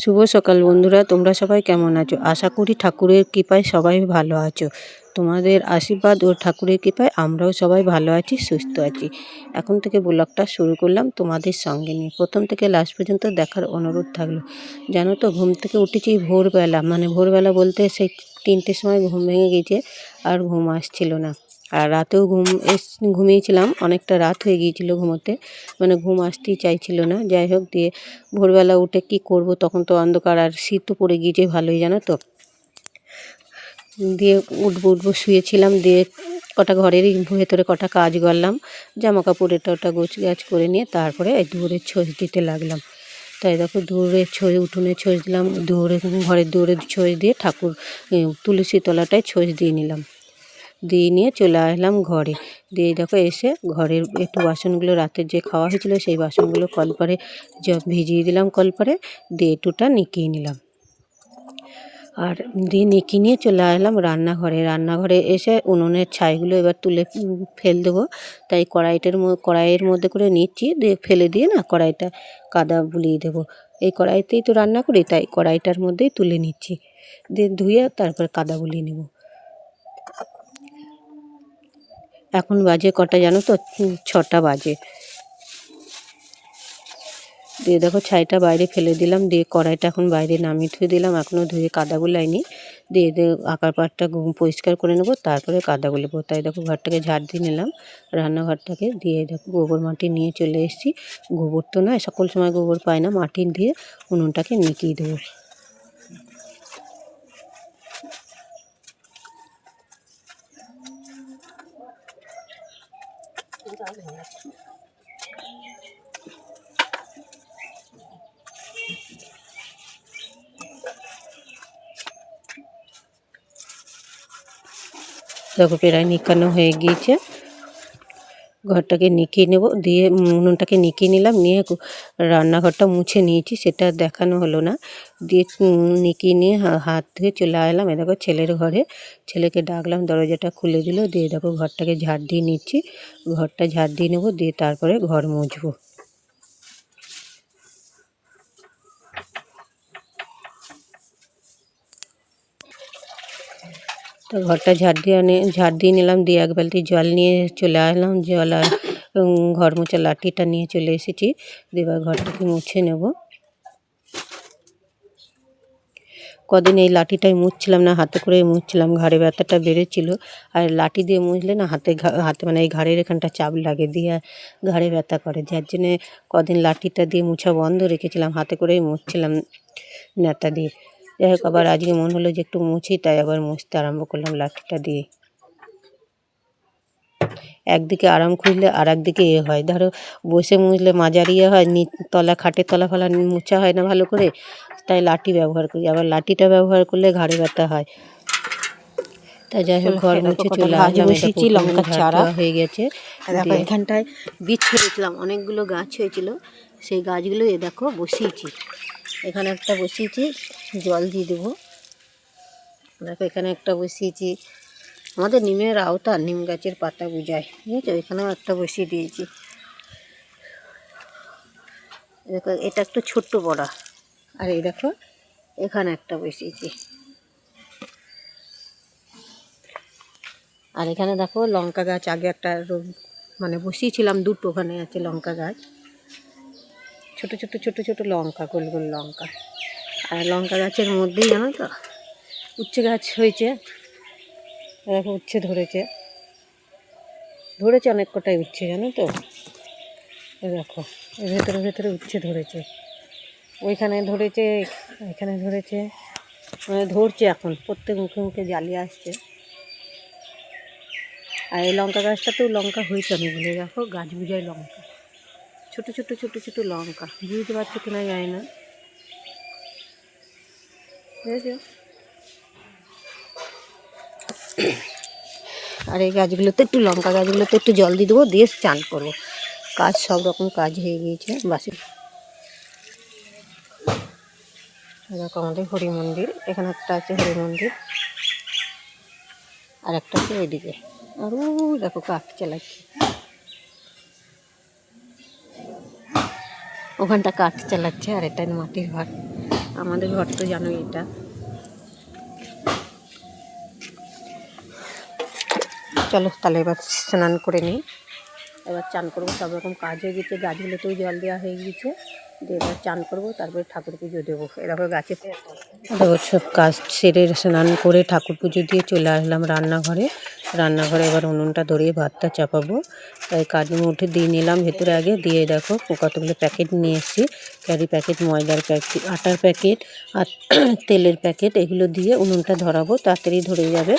শুভ সকাল বন্ধুরা তোমরা সবাই কেমন আছো? আশা করি ঠাকুরের কৃপায় সবাই ভালো আছো। তোমাদের আশীর্বাদ ও ঠাকুরের কৃপায় আমরাও সবাই ভালো আছি, সুস্থ আছি। এখন থেকে ব্লগটা শুরু করলাম তোমাদের সঙ্গে নিয়ে। প্রথম থেকে লাস্ট পর্যন্ত দেখার অনুরোধ থাকল। জানো তো, ঘুম থেকে উঠেছি ভোরবেলা। মানে ভোরবেলা বলতে সেই তিনটের সময় ঘুম ভেঙে গেছে আর ঘুম আসছিল না। আর রাতেও ঘুম এস, ঘুমিয়েছিলাম। অনেকটা রাত হয়ে গিয়েছিল ঘুমোতে। মানে ঘুম আসতেই চাইছিল না। যাই হোক, দিয়ে ভোরবেলা উঠে কি করব তখন তো অন্ধকার আর শীত তো পড়ে গিয়েছে ভালোই, জানো তো। দিয়ে উঠবো উঠবো, শুয়েছিলাম, দিয়ে কটা ঘরেরই ভেতরে কটা কাজ করলাম জামা কাপড় এটা ওটা গোছ গাছ করে নিয়ে তারপরে এই দূরের ছোঁচ দিতে লাগলাম। তাই দেখো দূরে ছোঁচ উঠোনে ছোঁচ দিলাম দূরে ঘরের দূরে ছোঁচ দিয়ে ঠাকুর তুলসী তলাটায় ছোঁচ দিয়ে নিলাম। দিয়ে নিয়ে চলে আসলাম ঘরে। দিয়ে দেখো এসে ঘরের একটু বাসনগুলো রাতের যে খাওয়া হয়েছিল সেই বাসনগুলো কলপারে ভিজিয়ে দিলাম কলপারে, দিয়ে একটুটা নিকিয়ে নিলাম। আর দিয়ে নিকিয়ে নিয়ে চলে আসলাম রান্নাঘরে। রান্নাঘরে এসে উনুনের ছাইগুলো এবার তুলে ফেল দেবো। তাই কড়াইটার কড়াইয়ের মধ্যে করে নিচ্ছি। দিয়ে ফেলে দিয়ে না কড়াইটা কাদা বুলিয়ে দেবো। এই কড়াইতেই তো রান্না করি, তাই কড়াইটার মধ্যেই তুলে নিচ্ছি। দিয়ে ধুয়ে তারপর কাদা বুলিয়ে নেব। এখন বাজে কটা জানো তো? ছটা বাজে। দিয়ে দেখো ছাইটা বাইরে ফেলে দিলাম, দিয়ে কড়াইটা এখন বাইরে নামিয়ে ধুয়ে দিলাম, এখনও ধুয়ে কাদা গুলাইনি। দিয়ে আকার পাটটা পরিষ্কার করে নেব, তারপরে কাদা গুলবো। তাই দেখো ঘরটাকে ঝাড় দিয়ে নিলাম, রান্নাঘরটাকে দিয়ে দেখো গোবর মাটি নিয়ে চলে এসেছি। গোবর তো নয়, সকল সময় গোবর পায় না, মাটি দিয়ে উনুনটাকে নিকিয়ে দেবো। দেখো প্রায় নিকানো হয়ে গিয়েছে। ঘরটাকে নিকিয়ে নেব। দিয়ে উনুনটাকে নিকিয়ে নিলাম। নিয়ে রান্নাঘরটা মুছে নিয়েছি। সেটা দেখানো হলো না। দিয়ে নিকিয়ে নিয়ে হাত ধুয়ে চলে আসলাম এ দেখো ছেলের ঘরে। ছেলেকে ডাকলাম, দরজাটা খুলে দিল। দিয়ে দেখো ঘরটাকে ঝাড় দিয়ে নিচ্ছি। ঘরটা ঝাড় দিয়ে নেব। দিয়ে তারপরে ঘর মুছবো। তো ঘরটা ঝাড় দিয়ে ঝাড় দিয়ে নিলাম, দিয়ে এক বালতি জল নিয়ে চলে আসলাম, জল আর ঘর মোছা লাঠিটা নিয়ে চলে এসেছি। দিয়ে এবার ঘরটাকে মুছে নেব। কদিন এই লাঠিটাই মুছছিলাম না, হাতে করে মুছছিলাম, ঘাড়ে ব্যথাটা বেড়েছিল। আর লাঠি দিয়ে মুছলে না হাতে হাতে মানে এই ঘাড়ের এখানটা চাপ লাগে, দিয়ে ঘাড়ে ব্যথা করে। যার জন্যে কদিন লাঠিটা দিয়ে মুছা বন্ধ রেখেছিলাম, হাতে করেই মুছছিলাম নেতা দিয়ে। যাই হোক আবার আজকে মন হলো যে একটু মুছি তাই আবার মুছতে আরম্ভ করলাম লাঠিটা দিয়ে। একদিকে আরাম খুঁজলে আর একদিকে এ হয়। ধরো বসে মুছলে মাজার ইয়ে হয় নি তলা খাটের তলা ফলা মুছা হয় না ভালো করে তাই লাঠি ব্যবহার করি। আবার লাঠিটা ব্যবহার করলে ঘাড়ে ব্যথা হয়। তাই যাই হোক ঘর মুছে চলে লঙ্কার ঝাড় চারা। হয়ে গেছে। এখানটায় বীজ ছড়িয়েছিলাম। অনেকগুলো গাছ হয়েছিল। সেই গাছগুলো এ দেখো বসিয়েছি। এখানে একটা বসিয়েছি, জল দিয়ে দেবো। দেখো, এখানে একটা বসিয়েছি। আমাদের নিমের আওতা নিম গাছের পাতা বুঝায়, বুঝেছ? এখানেও একটা বসিয়ে দিয়েছি। দেখো, এটা একটু ছোট্ট বড়া। আর এই দেখো, এখানে একটা বসিয়েছি। আর এখানে দেখো, লঙ্কা গাছ, আগে একটা মানে বসিয়েছিলাম দুটো, ওখানে আছে লঙ্কা গাছ। ছোট ছোট ছোট ছোট লঙ্কা, গোল গোল লঙ্কা। আর লঙ্কা গাছের মধ্যেই জানো তো, উচ্ছে গাছ হয়েছে। দেখো উচ্ছে ধরেছে। ধরেছে অনেক কটাই উচ্ছে, জানো তো? দেখো, এর ভেতরে ভেতরে উচ্ছে ধরেছে। ওইখানে ধরেছে, এখানে ধরেছে মানে ধরছে এখন, প্রত্যেক মুখে মুখে জ্বালিয়ে আসছে। আর এই লঙ্কা গাছটাতেও লঙ্কা হয়েছে অনেকগুলো, দেখো, গাছ বুঝায় লঙ্কা। ছোট ছোট ছোট ছোট লঙ্কা। বুঝতে পারছ কিনা যায় না। আর এই গাছগুলোতে একটু লঙ্কা, গাছগুলোতে একটু জল দিয়ে দেবো, দিয়ে চান করব। কাজ সব রকম কাজ হয়ে গিয়েছে, বাসি। দেখো আমাদের হরি মন্দির, এখানে একটা আছে হরি মন্দির। আর একটা আছে এদিকে। আর দেখো কাঠ চালাচ্ছে। ওখানটা কাঠ চালাচ্ছে আর এটা মাটির ঘর। আমাদের ঘর তো জানোই এটা। চলো তাহলে এবার স্নান করে নিই। এবার চান করব, সব রকম কাজ হয়ে গেছে গাছগুলোতেও জল দেওয়া হয়ে গেছে। দিয়ে এবার চান করব, তারপরে ঠাকুর পুজো দেবো। এরকম গাছে সব কাজ সেরে স্নান করে ঠাকুর পুজো দিয়ে চলে আসলাম রান্নাঘরে। রান্নাঘরে এবার উনুনটা ধরিয়ে ভাতটা চাপাবো। তাই কাজে উঠে দিয়ে নিলাম। ভেতরে আগে দিয়ে দেখো কতগুলো প্যাকেট নিয়ে এসেছি। ক্যারি প্যাকেট, ময়দার প্যাকেট, আটার প্যাকেট আর তেলের প্যাকেট এগুলো দিয়ে উনুনটা ধরাবো। তাড়াতাড়ি ধরে যাবে।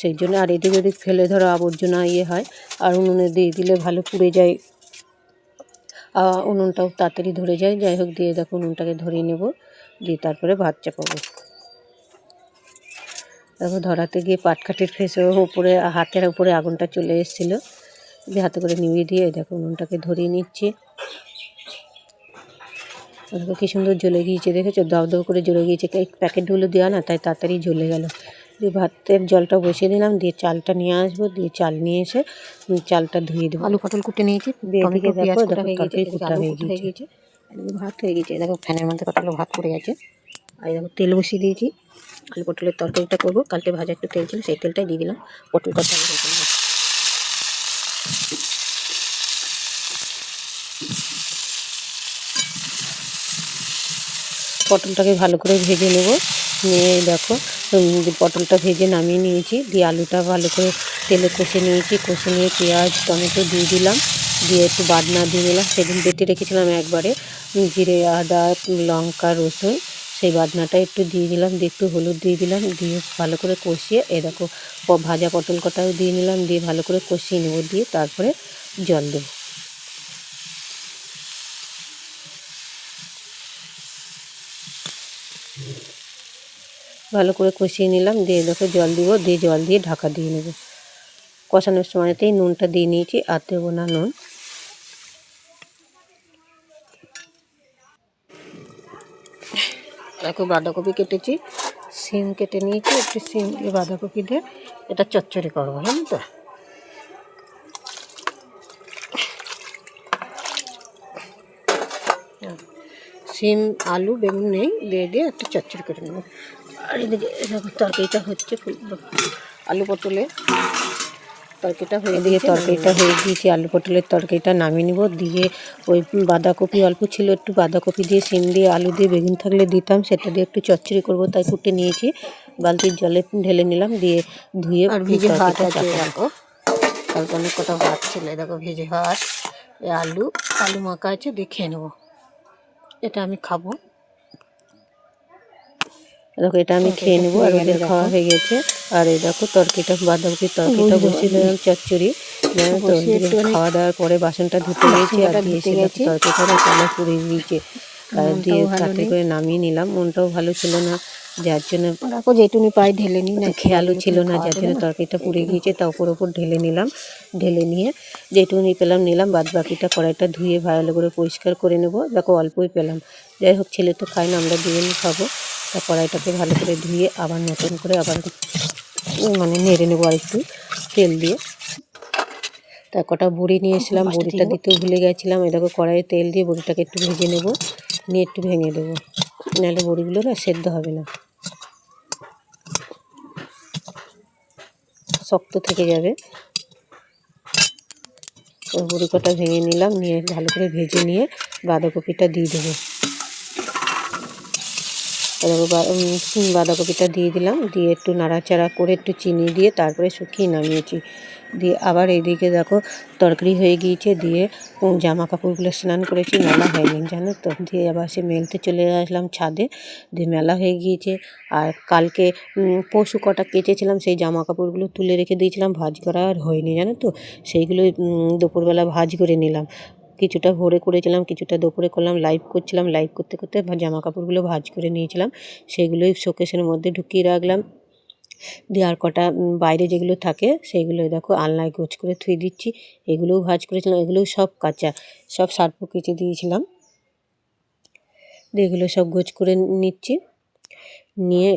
সেই জন্য আর এদিক ওদিক ফেলে ধরো আবর্জনা ইয়ে হয়। আর উনুনে দিয়ে দিলে ভালো পুড়ে যায়। উনুনটাও তাড়াতাড়ি ধরে যায়। যাই হোক, দিয়ে দেখো উনুনটাকে ধরিয়ে নেব। দিয়ে তারপরে ভাত চাপাবো। দেখো ধরাতে গিয়ে পাটকাঠির ফেসে উপরে হাতের উপরে আগুনটা চলে এসেছিল। দিয়ে হাতে করে নিভিয়ে দিয়ে এই দেখো উনুনটাকে ধরিয়ে নিচ্ছি। দেখো কি সুন্দর জ্বলে গিয়েছে দেখেছ? দাও দাও করে জ্বলে গিয়েছে। প্যাকেটগুলো দেওয়া না তাই তাড়াতাড়ি জ্বলে গেল। দিয়ে ভাতের জলটা বসিয়ে দিলাম দিয়ে চালটা নিয়ে আসব দিয়ে চাল নিয়ে এসে চালটা ধুয়ে দেবো। আলু পটল কুটে নিয়েছি কাটা হয়ে গেছে হয়ে গিয়েছে। ভাত হয়ে গেছে দেখো ফ্যানের মধ্যে কতগুলো ভাত পড়ে আছে। আর দেখো তেল বসিয়ে দিয়েছি। আলু পটলের তরকারিটা করব। কালকে ভাজা একটু তেল ছিল, সেই তেলটাই দিয়ে দিলাম। পটল কষা হয়ে গেছে। পটলটাকে ভালো করে ভেজে নেব। নিয়ে দেখো পটলটা ভেজে নামিয়ে নিয়েছি। দিয়ে আলুটা ভালো করে তেলে কষে নিয়েছি। কষে নিয়ে পেঁয়াজ, টমেটো দিয়ে দিলাম। দিয়ে একটু বাটনা দিয়ে দিলাম। সেদিন বেটে রেখেছিলাম একবারে। জিরে, আদা, লঙ্কা, রসুন। সেই বাদনাটা একটু দিয়ে দিলাম, দিয়ে একটু হলুদ দিয়ে দিলাম, দিয়ে ভালো করে কষিয়ে এ দেখো ভাজা পটল কটাও দিয়ে নিলাম, দিয়ে ভালো করে কষিয়ে নেব, দিয়ে তারপরে জল দেবো। ভালো করে কষিয়ে নিলাম, দিয়ে দেখো জল দিব, দিয়ে জল দিয়ে ঢাকা দিয়ে নেব। কষানোর সময়তেই নুনটা দিয়ে নিয়েছি, আর দেবো না নুন। দেখো বাঁধাকপি কেটেছি, সিম কেটে নিয়েছি, একটু সিম দিয়ে বাঁধাকপি দিয়ে এটা চচ্চড়ি করব, জানো তো? সিম, আলু, বেগুন নেই, দিয়ে দিয়ে একটু চচ্চড়ি করে নেব। আর এদিকে তরকারিটা হচ্ছে আলু পটলে। তরকারিটা হয়ে গিয়েছে, তরকারিটা হয়ে গিয়েছে আলু পটলের তরকারিটা নামিয়ে নিব। দিয়ে ওই বাঁধাকপি অল্প ছিল একটু বাঁধাকপি দিয়ে সিম দিয়ে আলু দিয়ে বেগুন থাকলে দিতাম সেটা দিয়ে একটু চচ্চড়ি করব তাই কুটে নিয়েছি। বালতির জলে ঢেলে নিলাম দিয়ে ধুয়ে আর ভিজে ভাত আছে চাপাবো। দেখো কালকে অনেক কটা ভাত ছিল দেখো ভেজে ভাত আলু আলু মাখা আছে দিয়ে খেয়ে নেব। এটা আমি খাব। দেখো এটা আমি খেয়ে নেব আর ওদের খাওয়া হয়ে গেছে। আর এই দেখো তরকারিটা বাঁধাকপির তরকারিটা বুঝতে বসিয়ে দিলাম চচ্চড়ি। তো একটুখানি খাওয়া দাওয়ার পরে বাসনটা ধুতে গিয়েছি আর বাসনটা দিয়ে ধুতে এসে দেখো গেছি। তরকারিটা পুড়ে গিয়েছে আর দিয়ে তাতে করে নামিয়ে নিলাম। মনটাও ভালো ছিল না যার জন্য যেটুনি পাই ঢেলে নিই না খেয়ালও ছিল না যার জন্য তরকারিটা পুড়ে গিয়েছে তা ওপর ওপর ঢেলে নিলাম। ঢেলে নিয়ে যেটুকুনি পেলাম নিলাম বাদ বাকিটা কড়াইটা ধুয়ে ভালো করে পরিষ্কার করে নেব। দেখো অল্পই পেলাম। যাই হোক ছেলে তো খায় না আমরা দুজনই খাব। কড়াইটাকে ভালো করে ধুয়ে আবার নতুন করে আবার মানে নেড়ে নেব আর একটু তেল দিয়ে। তা কটা বড়ি নিয়ে এসেছিলাম বড়িটা দিতেও ভুলে গেছিলাম। দেখো কড়াইয়ে তেল দিয়ে বড়িটাকে একটু ভেজে নেব নিয়ে একটু ভেঙে দেবো। নাহলে বড়িগুলো না সেদ্ধ হবে না। শক্ত থেকে যাবে। ওই বড়ি কটা ভেঙে নিলাম নিয়ে ভালো করে ভেজে নিয়ে বাঁধাকপিটা দিয়ে দেবো। বাঁধাকপিটা দিয়ে দিলাম। দিয়ে একটু নাড়াচাড়া করে একটু চিনি দিয়ে তারপরে শুকিয়ে নামিয়েছি। দিয়ে আবার এইদিকে দেখো তরকারি হয়ে গিয়েছে। দিয়ে জামা কাপড়গুলো স্নান করেছি। মেলা হয়নি জানো তো? দিয়ে আবার সে মেলতে চলে আসলাম ছাদে। দিয়ে মেলা হয়ে গিয়েছে। আর কালকে পশু কটা কেচেছিলাম, সেই জামা কাপড়গুলো তুলে রেখে দিয়েছিলাম। ভাজ করা আর হয়নি, জানো তো? সেইগুলো দুপুরবেলা ভাজ করে নিলাম। কিছুটা ভোরে করেছিলাম, কিছুটা দুপুরে করলাম লাইভ করছিলাম লাইভ করতে করতে জামা কাপড়গুলো ভাজ করে নিয়েছিলাম। সেগুলোই শোকেসের মধ্যে ঢুকিয়ে রাখলাম। দিয়ে আর কটা বাইরে যেগুলো থাকে সেগুলো দেখো আলনায় গোছ করে থুয়ে দিচ্ছি। এগুলোও ভাজ করেছিলাম, এগুলোও সব কাঁচা, সব সার্ফ কেচে দিয়েছিলাম। দিয়ে এগুলো সব গোছ করে নিচ্ছি। নিয়ে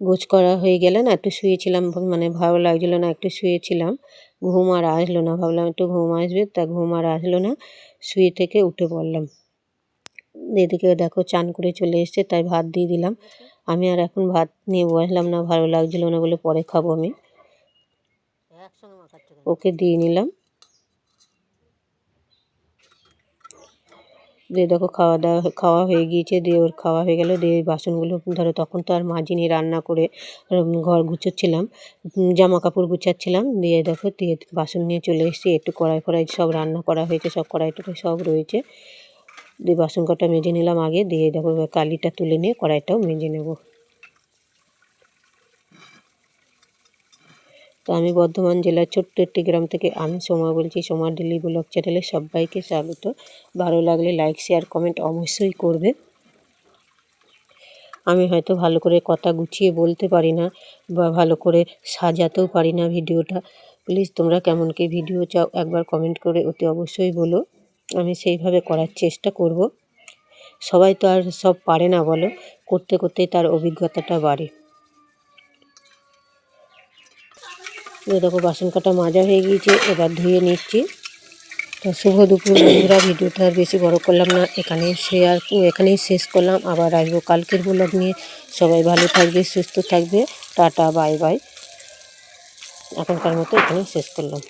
গোছ করা হয়ে গেলে না, একটু শুয়েছিলাম মানে ভালো লাগছিল না, একটু শুয়েছিলাম। ঘুম আর আসলো না। ভাবলাম একটু ঘুম আসবে তা ঘুম আর আসলো না। শুয়ে থেকে উঠে পড়লাম। এদিকে দেখো চান করে চলে এসছে তাই ভাত দিয়ে দিলাম। আমি আর এখন ভাত নিয়ে বসলাম না ভালো লাগছিল না বলে পরে খাব আমি। কেন? ওকে দিয়ে নিলাম। দিয়ে দেখো খাওয়া দাওয়া খাওয়া হয়ে গিয়েছে, দিয়ে ওর খাওয়া হয়ে গেল, দিয়ে ওই বাসনগুলো, ধরো তখন তো আর মাজিনি রান্না করে ঘর গুছোচ্ছিলাম জামা কাপড় গুছাচ্ছিলাম, দিয়ে দেখো দিয়ে বাসন নিয়ে চলে এসেছি, একটু কড়াই ফড়াই সব রান্না করা হয়েছে, সব কড়াই টড়াই সব রয়েছে, দিয়ে বাসন কটা মেজে নিলাম আগে, দিয়ে দেখো কালিটা তুলে নিয়ে কড়াইটাও মেজে নেব। তো আমি বর্ধমান জেলার ছোট্ট একটি গ্রাম থেকে আমি সোমা বলছি, সোমা ডেলি ব্লগ চ্যানেলে সবাইকে স্বাগত। ভালো লাগলে লাইক শেয়ার কমেন্ট অবশ্যই করবে। আমি হয়তো ভালো করে কথা গুছিয়ে বলতে পারি না বা ভালো করে সাজাতেও পারি না ভিডিওটা। প্লিজ তোমরা কেমন কি ভিডিও চাও একবার কমেন্ট করে অতি অবশ্যই বলো। আমি সেইভাবে করার চেষ্টা করব। সবাই তো আর সব পারে না বলো, করতে, করতেই তার অভিজ্ঞতাটা বাড়ে। এই দেখো, বাসন কাটা মাজা হয়ে গিয়েছে, এবার ধুয়ে নিচ্ছি। তো শুভ দুপুর বন্ধুরা, ভিডিওটা আর বেশি বড় করলাম না, এখানেই শেয়ার এখানেই শেষ করলাম। আবার আসব কালকের ব্লগ নিয়ে। সবাই ভালো থাকবে, সুস্থ থাকবে। Tata, bye bye. এখনকার মতো এখানেই শেষ করলাম।